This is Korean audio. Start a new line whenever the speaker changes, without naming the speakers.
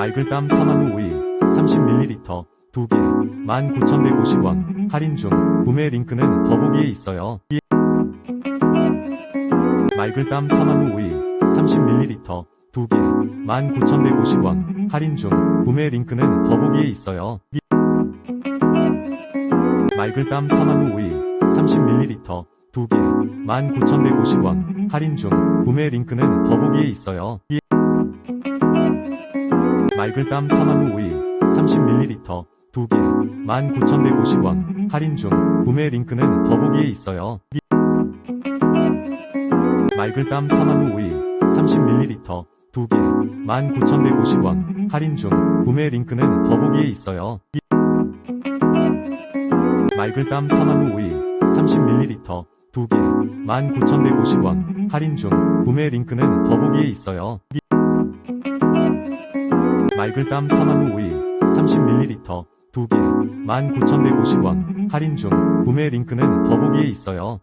맑을땀 카마누 오일 30ml 2개 19,150원 할인 중 구매 링크는 더보기에 있어요. 맑을땀 카마누 오일 30ml 2개 19,150원 할인 중 구매 링크는 더보기에 있어요. 맑을땀 카마누 오일 30ml 2개 19,150원 할인 중 구매 링크는 더보기에 있어요. 맑을땀 카마누 오일 30ml 2개 19,150원 할인 중 구매 링크는 더보기에 있어요. 맑을땀 카마누 오일 30ml 2개 19,150원 할인 중 구매 링크는 더보기에 있어요. 맑을땀 카마누 오일 30ml 2개 19,150원 할인 중 구매 링크는 더보기에 있어요. 맑을땀 카마누 오일 30ml 2개 19,150원 할인 중 구매 링크는 더보기에 있어요.